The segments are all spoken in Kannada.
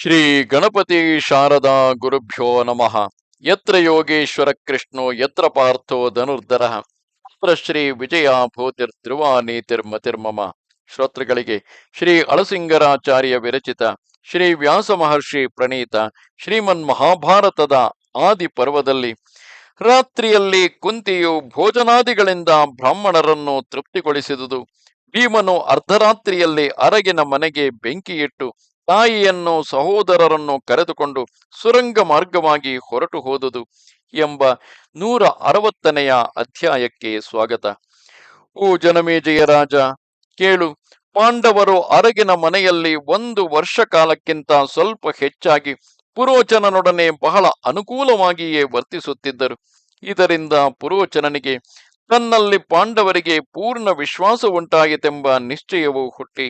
ಶ್ರೀ ಗಣಪತಿ ಶಾರದಾ ಗುರುಭ್ಯೋ ನಮಃ. ಯತ್ರ ಯೋಗೇಶ್ವರ ಕೃಷ್ಣೋ, ಯತ್ರ ಪಾರ್ಥೋ ಧನುರ್ಧರ, ಯತ್ರ ಶ್ರೀ ವಿಜಯ ಭೂತಿರ್ ಧ್ರುವ ನೀತಿರ್ಮತಿರ್ಮಮ ಶ್ರೋತೃಗಳಿಗೆ ಶ್ರೀ ಅಳಸಿಂಗರಾಚಾರ್ಯ ವಿರಚಿತ, ಶ್ರೀ ವ್ಯಾಸ ಮಹರ್ಷಿ ಪ್ರಣೀತ, ಶ್ರೀಮನ್ ಮಹಾಭಾರತದ ಆದಿ ಪರ್ವದಲ್ಲಿ ರಾತ್ರಿಯಲ್ಲಿ ಕುಂತಿಯು ಭೋಜನಾದಿಗಳಿಂದ ಬ್ರಾಹ್ಮಣರನ್ನು ತೃಪ್ತಿಗೊಳಿಸಿದುದು. ಭೀಮನು ಅರ್ಧರಾತ್ರಿಯಲ್ಲಿ ಅರಗಿನ ಮನೆಗೆ ಬೆಂಕಿಯಿಟ್ಟು ತಾಯಿಯನ್ನು ಸಹೋದರರನ್ನು ಕರೆದುಕೊಂಡು ಸುರಂಗ ಮಾರ್ಗವಾಗಿ ಹೊರಟು ಹೋದುದು ಎಂಬ ನೂರ ಅರವತ್ತನೆಯ ಅಧ್ಯಾಯಕ್ಕೆ ಸ್ವಾಗತ. ಓ ಜನಮೇಜಯ ರಾಜ, ಕೇಳು, ಪಾಂಡವರು ಅರಗಿನ ಮನೆಯಲ್ಲಿ ಒಂದು ವರ್ಷ ಕಾಲಕ್ಕಿಂತ ಸ್ವಲ್ಪ ಹೆಚ್ಚಾಗಿ ಪುರೋಚನನೊಡನೆ ಬಹಳ ಅನುಕೂಲವಾಗಿಯೇ ವರ್ತಿಸುತ್ತಿದ್ದರು. ಇದರಿಂದ ಪುರೋಚನನಿಗೆ ತನ್ನಲ್ಲಿ ಪಾಂಡವರಿಗೆ ಪೂರ್ಣ ವಿಶ್ವಾಸ ಉಂಟಾಯಿತೆಂಬ ನಿಶ್ಚಯವು ಹುಟ್ಟಿ,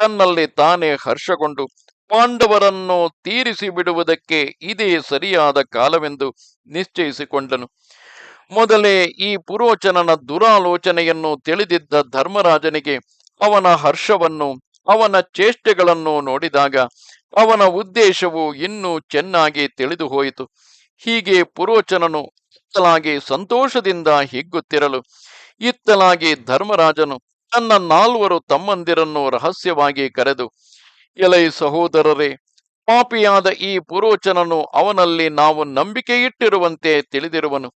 ತನ್ನಲ್ಲಿ ತಾನೇ ಹರ್ಷಗೊಂಡು ಪಾಂಡವರನ್ನು ತೀರಿಸಿ ಬಿಡುವುದಕ್ಕೆ ಇದೇ ಸರಿಯಾದ ಕಾಲವೆಂದು ನಿಶ್ಚಯಿಸಿಕೊಂಡನು. ಮೊದಲೇ ಈ ಪುರೋಚನನ ದುರಾಲೋಚನೆಯನ್ನು ತಿಳಿದಿದ್ದ ಧರ್ಮರಾಜನಿಗೆ ಅವನ ಹರ್ಷವನ್ನು, ಅವನ ಚೇಷ್ಟೆಗಳನ್ನು ನೋಡಿದಾಗ ಅವನ ಉದ್ದೇಶವು ಇನ್ನೂ ಚೆನ್ನಾಗಿ ತಿಳಿದು ಹೋಯಿತು ಹೀಗೆ ಪುರೋಚನನು ಇತ್ತಲಾಗಿ ಸಂತೋಷದಿಂದ ಹಿಗ್ಗುತ್ತಿರಲು, ಇತ್ತಲಾಗಿ ಧರ್ಮರಾಜನು ತನ್ನ ನಾಲ್ವರು ತಮ್ಮಂದಿರನ್ನು ರಹಸ್ಯವಾಗಿ ಕರೆದು ಎಲೈ ಸಹೋದರರೇ, ಪಾಪಿಯಾದ ಈ ಪುರೋಚನನು ಅವನಲ್ಲಿ ನಾವು ನಂಬಿಕೆ ಇಟ್ಟಿರುವಂತೆ ತಿಳಿದಿರುವನು.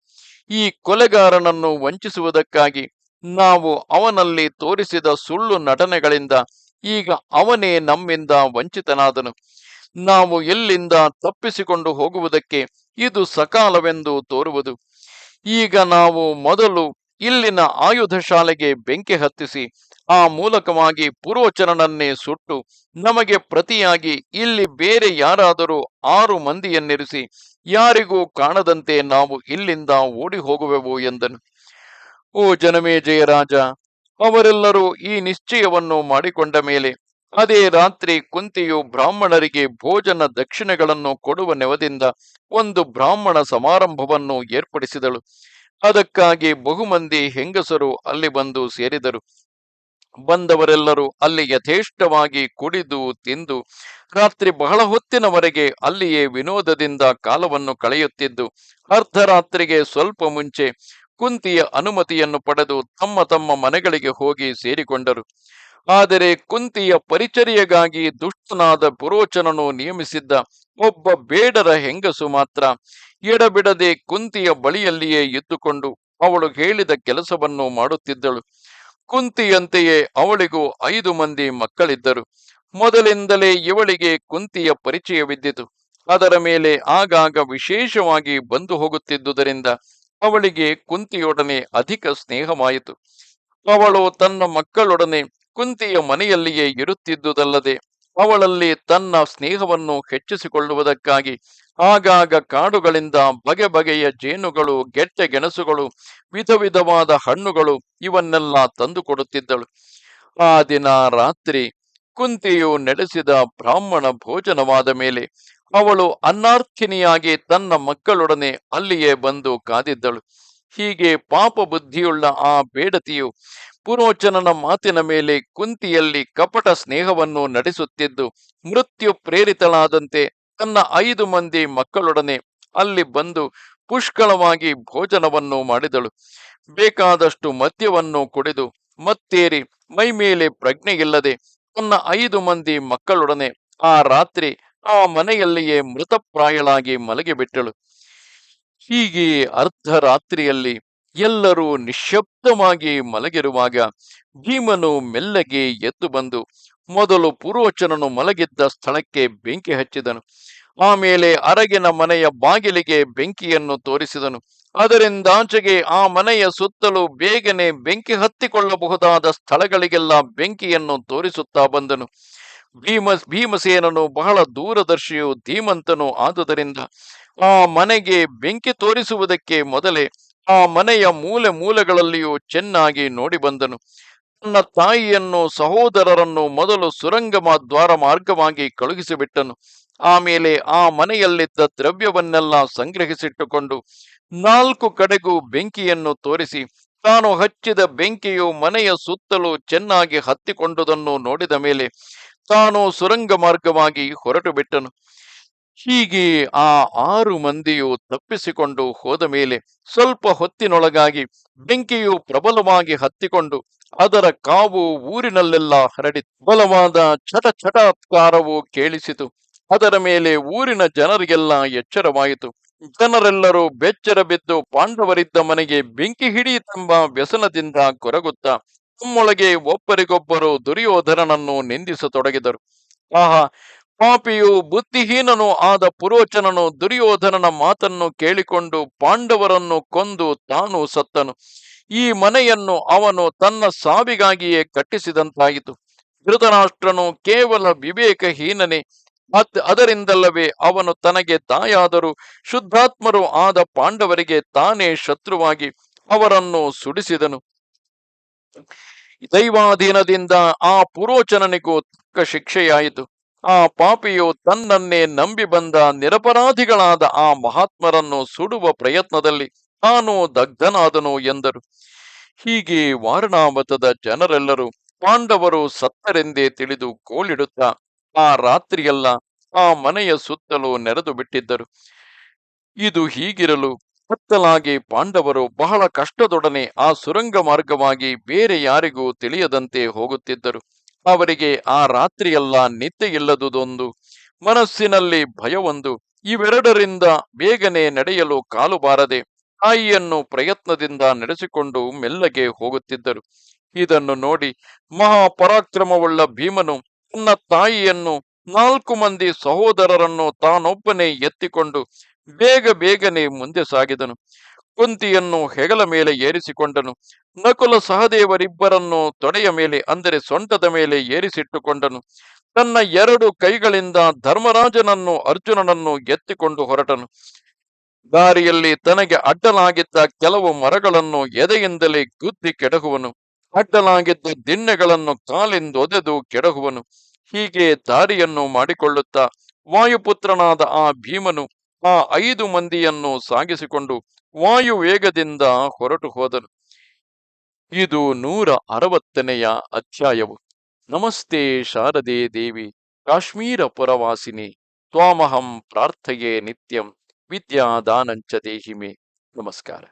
ಈ ಕೊಲೆಗಾರನನ್ನು ವಂಚಿಸುವುದಕ್ಕಾಗಿ ನಾವು ಅವನಲ್ಲಿ ತೋರಿಸಿದ ಸುಳ್ಳು ನಟನೆಗಳಿಂದ ಈಗ ಅವನೇ ನಮ್ಮಿಂದ ವಂಚಿತನಾದನು. ನಾವು ಎಲ್ಲಿಂದ ತಪ್ಪಿಸಿಕೊಂಡು ಹೋಗುವುದಕ್ಕೆ ಇದು ಸಕಾಲವೆಂದು ತೋರುವುದು. ಈಗ ನಾವು ಮೊದಲು ಇಲ್ಲಿನ ಆಯುಧ ಶಾಲೆಗೆ ಬೆಂಕಿ ಹತ್ತಿಸಿ, ಆ ಮೂಲಕವಾಗಿ ಪುರೋಚನನನ್ನೇ ಸುಟ್ಟು, ನಮಗೆ ಪ್ರತಿಯಾಗಿ ಇಲ್ಲಿ ಬೇರೆ ಯಾರಾದರೂ ಆರು ಮಂದಿಯನ್ನಿರಿಸಿ, ಯಾರಿಗೂ ಕಾಣದಂತೆ ನಾವು ಇಲ್ಲಿಂದ ಓಡಿ ಹೋಗುವೆವು ಎಂದನು. ಓ ಜನಮೇಜಯ ರಾಜ ಅವರೆಲ್ಲರೂ ಈ ನಿಶ್ಚಯವನ್ನು ಮಾಡಿಕೊಂಡ ಮೇಲೆ, ಅದೇ ರಾತ್ರಿ ಕುಂತಿಯು ಬ್ರಾಹ್ಮಣರಿಗೆ ಭೋಜನ ದಕ್ಷಿಣೆಗಳನ್ನು ಕೊಡುವ ನೆವದಿಂದ ಒಂದು ಬ್ರಾಹ್ಮಣ ಸಮಾರಂಭವನ್ನು ಏರ್ಪಡಿಸಿದಳು. ಅದಕ್ಕಾಗಿ ಬಹುಮಂದಿ ಹೆಂಗಸರು ಅಲ್ಲಿ ಬಂದು ಸೇರಿದರು. ಬಂದವರೆಲ್ಲರೂ ಅಲ್ಲಿ ಯಥೇಷ್ಟವಾಗಿ ಕುಡಿದು ತಿಂದು ರಾತ್ರಿ ಬಹಳ ಹೊತ್ತಿನವರೆಗೆ ಅಲ್ಲಿಯೇ ವಿನೋದದಿಂದ ಕಾಲವನ್ನು ಕಳೆಯುತ್ತಿದ್ದು ಅರ್ಧರಾತ್ರಿಗೆ ಸ್ವಲ್ಪ ಮುಂಚೆ ಕುಂತಿಯ ಅನುಮತಿಯನ್ನು ಪಡೆದು ತಮ್ಮ ತಮ್ಮ ಮನೆಗಳಿಗೆ ಹೋಗಿ ಸೇರಿಕೊಂಡರು. ಆದರೆ ಕುಂತಿಯ ಪರಿಚರ್ಯೆಗಾಗಿ ದುಷ್ಟನಾದ ಪುರೋಚನನು ನಿಯಮಿಸಿದ್ದ ಒಬ್ಬ ಬೇಡರ ಹೆಂಗಸು ಮಾತ್ರ ಎಡಬಿಡದೆ ಕುಂತಿಯ ಬಳಿಯಲ್ಲಿಯೇ ಇದ್ದುಕೊಂಡು ಅವಳು ಹೇಳಿದ ಕೆಲಸವನ್ನು ಮಾಡುತ್ತಿದ್ದಳು. ಕುಂತಿಯಂತೆಯೇ ಅವಳಿಗೂ ಐದು ಮಂದಿ ಮಕ್ಕಳಿದ್ದರು. ಮೊದಲಿಂದಲೇ ಇವಳಿಗೆ ಕುಂತಿಯ ಪರಿಚಯವಿದ್ದಿತು. ಅದರ ಮೇಲೆ ಆಗಾಗ ವಿಶೇಷವಾಗಿ ಬಂದು ಹೋಗುತ್ತಿದ್ದುದರಿಂದ ಅವಳಿಗೆ ಕುಂತಿಯೊಡನೆ ಅಧಿಕ ಸ್ನೇಹವಾಯಿತು. ಅವಳು ತನ್ನ ಮಕ್ಕಳೊಡನೆ ಕುಂತಿಯ ಮನೆಯಲ್ಲಿಯೇ ಇರುತ್ತಿದ್ದುದಲ್ಲದೆ ಅವಳಲ್ಲಿ ತನ್ನ ಸ್ನೇಹವನ್ನು ಹೆಚ್ಚಿಸಿಕೊಳ್ಳುವುದಕ್ಕಾಗಿ ಆಗಾಗ ಕಾಡುಗಳಿಂದ ಬಗೆ ಬಗೆಯ ಜೇನುಗಳು, ಗೆಟ್ಟೆ ಗೆಣಸುಗಳು ವಿಧ ವಿಧವಾದ ಹಣ್ಣುಗಳು ಇವನ್ನೆಲ್ಲ ತಂದು ಕೊಡುತ್ತಿದ್ದಳು ಆ ದಿನ ರಾತ್ರಿ ಕುಂತಿಯು ನಡೆಸಿದ ಬ್ರಾಹ್ಮಣ ಭೋಜನವಾದ ಮೇಲೆ ಅವಳು ಅನ್ನಾರ್ಥಿನಿಯಾಗಿ ತನ್ನ ಮಕ್ಕಳೊಡನೆ ಅಲ್ಲಿಯೇ ಬಂದು ಕಾದಿದ್ದಳು. ಹೀಗೆ ಪಾಪ ಬುದ್ಧಿಯುಳ್ಳ ಆ ಬೇಡತಿಯು ಪುರೋಚನನ ಮಾತಿನ ಮೇಲೆ ಕುಂತಿಯಲ್ಲಿ ಕಪಟ ಸ್ನೇಹವನ್ನು ನಡೆಸುತ್ತಿದ್ದು ಮೃತ್ಯು ಪ್ರೇರಿತಳಾದಂತೆ ತನ್ನ ಐದು ಮಂದಿ ಮಕ್ಕಳೊಡನೆ ಅಲ್ಲಿ ಬಂದು ಪುಷ್ಕಳವಾಗಿ ಭೋಜನವನ್ನು ಮಾಡಿದಳು. ಬೇಕಾದಷ್ಟು ಮದ್ಯವನ್ನು ಕುಡಿದು ಮತ್ತೇರಿ ಮೈ ಮೇಲೆ ಪ್ರಜ್ಞೆಯಿಲ್ಲದೆ ತನ್ನ ಐದು ಮಂದಿ ಮಕ್ಕಳೊಡನೆ ಆ ರಾತ್ರಿ ಆ ಮನೆಯಲ್ಲಿಯೇ ಮೃತಪ್ರಾಯಳಾಗಿ ಮಲಗಿಬಿಟ್ಟಳು. ಹೀಗೆ ಅರ್ಧರಾತ್ರಿಯಲ್ಲಿ ಎಲ್ಲರೂ ನಿಶ್ಶಬ್ದವಾಗಿ ಮಲಗಿರುವಾಗ ಭೀಮನು ಮೆಲ್ಲಗೆ ಎದ್ದು ಬಂದು ಮೊದಲು ಪುರೋಚನನು ಮಲಗಿದ್ದ ಸ್ಥಳಕ್ಕೆ ಬೆಂಕಿ ಹಚ್ಚಿದನು. ಆಮೇಲೆ ಅರಗಿನ ಮನೆಯ ಬಾಗಿಲಿಗೆ ಬೆಂಕಿಯನ್ನು ತೋರಿಸಿದನು. ಅದರಿಂದಾಚೆಗೆ ಆ ಮನೆಯ ಸುತ್ತಲೂ ಬೇಗನೆ ಬೆಂಕಿ ಹತ್ತಿಕೊಳ್ಳಬಹುದಾದ ಸ್ಥಳಗಳಿಗೆಲ್ಲ ಬೆಂಕಿಯನ್ನು ತೋರಿಸುತ್ತಾ ಬಂದನು. ಭೀಮ ಭೀಮಸೇನನು ಬಹಳ ದೂರದರ್ಶಿಯು ಧೀಮಂತನು ಆದುದರಿಂದ ಆ ಮನೆಗೆ ಬೆಂಕಿ ತೋರಿಸುವುದಕ್ಕೆ ಮೊದಲೇ ಆ ಮನೆಯ ಮೂಲೆ ಮೂಲೆಗಳಲ್ಲಿಯೂ ಚೆನ್ನಾಗಿ ನೋಡಿ ಬಂದನು. ತನ್ನ ತಾಯಿಯನ್ನು ಸಹೋದರರನ್ನು ಮೊದಲು ಸುರಂಗ ದ್ವಾರ ಮಾರ್ಗವಾಗಿ ಕಳುಹಿಸಿಬಿಟ್ಟನು. ಆಮೇಲೆ ಆ ಮನೆಯಲ್ಲಿದ್ದ ದ್ರವ್ಯವನ್ನೆಲ್ಲ ಸಂಗ್ರಹಿಸಿಟ್ಟುಕೊಂಡು ನಾಲ್ಕು ಕಡೆಗೂ ಬೆಂಕಿಯನ್ನು ತೋರಿಸಿ ತಾನು ಹಚ್ಚಿದ ಬೆಂಕಿಯು ಮನೆಯ ಸುತ್ತಲೂ ಚೆನ್ನಾಗಿ ಹತ್ತಿಕೊಂಡುದನ್ನು ನೋಡಿದ ಮೇಲೆ ತಾನು ಸುರಂಗ ಮಾರ್ಗವಾಗಿ ಹೊರಟು ಬಿಟ್ಟನು. ಹೀಗೆ ಆ ಆರು ಮಂದಿಯು ತಪ್ಪಿಸಿಕೊಂಡು ಹೋದ ಮೇಲೆ ಸ್ವಲ್ಪ ಹೊತ್ತಿನೊಳಗಾಗಿ ಬೆಂಕಿಯು ಪ್ರಬಲವಾಗಿ ಹತ್ತಿಕೊಂಡು ಅದರ ಕಾವು ಊರಿನಲ್ಲೆಲ್ಲ ಹರಡಿತು ಬಲವಾದ ಚಟ ಚಟಾತ್ಕಾರವು ಕೇಳಿಸಿತು. ಅದರ ಮೇಲೆ ಊರಿನ ಜನರಿಗೆಲ್ಲ ಎಚ್ಚರವಾಯಿತು. ಜನರೆಲ್ಲರೂ ಬೆಚ್ಚರ ಬಿದ್ದು ಪಾಂಡವರಿದ್ದ ಮನೆಗೆ ಬೆಂಕಿ ಹಿಡಿಯಿತೆಂಬ ವ್ಯಸನದಿಂದ ಕೊರಗುತ್ತಾ ತಮ್ಮೊಳಗೆ ಒಬ್ಬರಿಗೊಬ್ಬರು ದುರ್ಯೋಧನನನ್ನು ನಿಂದಿಸತೊಡಗಿದರು. ಆಹಾ, ಪಾಪಿಯು ಬುದ್ಧಿಹೀನನು ಆದ ಪುರೋಚನನು ದುರ್ಯೋಧನನ ಮಾತನ್ನು ಕೇಳಿಕೊಂಡು ಪಾಂಡವರನ್ನು ಕೊಂದು ತಾನು ಸತ್ತನು. ಈ ಮನೆಯನ್ನು ಅವನು ತನ್ನ ಸಾವಿಗಾಗಿಯೇ ಕಟ್ಟಿಸಿದಂತಾಯಿತು. ಧೃತರಾಷ್ಟ್ರನು ಕೇವಲ ವಿವೇಕಹೀನನೇ. ಮತ್ ಅದರಿಂದಲ್ಲವೇ ಅವನು ತನಗೆ ತಾಯಾದರೂ ಶುದ್ಧಾತ್ಮರು ಆದ ಪಾಂಡವರಿಗೆ ತಾನೇ ಶತ್ರುವಾಗಿ ಅವರನ್ನು ಸುಡಿಸಿದನು. ದೈವಾಧೀನದಿಂದ ಆ ಪುರೋಚನನಿಗೂ ತಕ್ಕ ಶಿಕ್ಷೆಯಾಯಿತು. ಆ ಪಾಪಿಯು ತನ್ನನ್ನೇ ನಂಬಿ ಬಂದ ನಿರಪರಾಧಿಗಳಾದ ಆ ಮಹಾತ್ಮರನ್ನು ಸುಡುವ ಪ್ರಯತ್ನದಲ್ಲಿ ತಾನು ದಗ್ಧನಾದನು ಎಂದರು. ಹೀಗೆ ವಾರಣಾವತದ ಜನರೆಲ್ಲರೂ ಪಾಂಡವರು ಸತ್ತರೆಂದೇ ತಿಳಿದು ಕೋಳಿಡುತ್ತಾ ಆ ರಾತ್ರಿಯೆಲ್ಲ ಆ ಮನೆಯ ಸುತ್ತಲೂ ನೆರೆದು ಬಿಟ್ಟಿದ್ದರು. ಇದು ಹೀಗಿರಲು ಕತ್ತಲಾಗಿ ಪಾಂಡವರು ಬಹಳ ಕಷ್ಟದೊಡನೆ ಆ ಸುರಂಗ ಮಾರ್ಗವಾಗಿ ಬೇರೆ ಯಾರಿಗೂ ತಿಳಿಯದಂತೆ ಹೋಗುತ್ತಿದ್ದರು. ಅವರಿಗೆ ಆ ರಾತ್ರಿಯೆಲ್ಲ ನಿದ್ದೆಯಿಲ್ಲದುದೊಂದು, ಮನಸ್ಸಿನಲ್ಲಿ ಭಯವೊಂದು, ಇವೆರಡರಿಂದ ಬೇಗನೆ ನಡೆಯಲು ಕಾಲು ಬಾರದೆ ತಾಯಿಯನ್ನು ಪ್ರಯತ್ನದಿಂದ ನಡೆಸಿಕೊಂಡು ಮೆಲ್ಲಗೆ ಹೋಗುತ್ತಿದ್ದರು. ಇದನ್ನು ನೋಡಿ ಮಹಾಪರಾಕ್ರಮವುಳ್ಳ ಭೀಮನು ತನ್ನ ತಾಯಿಯನ್ನು ನಾಲ್ಕು ಮಂದಿ ಸಹೋದರರನ್ನು ತಾನೊಬ್ಬನೇ ಎತ್ತಿಕೊಂಡು ಬೇಗ ಬೇಗನೆ ಮುಂದೆ ಸಾಗಿದನು. ಕುಂತಿಯನ್ನು ಹೆಗಲ ಮೇಲೆ ಏರಿಸಿಕೊಂಡನು. ನಕುಲ ಸಹದೇವರಿಬ್ಬರನ್ನು ತೊಡೆಯ ಮೇಲೆ, ಅಂದರೆ ಸೊಂಟದ ಮೇಲೆ ಏರಿಸಿಟ್ಟುಕೊಂಡನು. ತನ್ನ ಎರಡು ಕೈಗಳಿಂದ ಧರ್ಮರಾಜನನ್ನು ಅರ್ಜುನನನ್ನು ಎತ್ತಿಕೊಂಡು ಹೊರಟನು. ದಾರಿಯಲ್ಲಿ ತನಗೆ ಅಡ್ಡಲಾಗಿದ್ದ ಕೆಲವು ಮರಗಳನ್ನು ಎದೆಯಿಂದಲೇ ಗುದ್ದಿ ಕೆಡಹುವನು. ಅಡ್ಡಲಾಗಿದ್ದ ದಿಣ್ಣೆಗಳನ್ನು ಕಾಲಿಂದೊದೆದು ಕೆಡಹುವನು. ಹೀಗೆ ದಾರಿಯನ್ನು ಮಾಡಿಕೊಳ್ಳುತ್ತಾ ವಾಯುಪುತ್ರನಾದ ಆ ಭೀಮನು ಆ ಐದು ಮಂದಿಯನ್ನು ಸಾಗಿಸಿಕೊಂಡು ವಾಯು ವೇಗದಿಂದ ಹೊರಟು ಹೋದನು ಇದು ನೂರ ಅರವತ್ತನೆಯ ಅಧ್ಯಾಯವು. ನಮಸ್ತೆ ಶಾರದೆ ದೇವಿ, ಕಾಶ್ಮೀರ ಪುರವಾಸಿನಿ, ತ್ವಾಮಹಂ ಪ್ರಾರ್ಥೆಯೇ ನಿತ್ಯಂ, ವಿದ್ಯಾದಾನಂಚ ದೇಹಿಮೆ. ನಮಸ್ಕಾರ.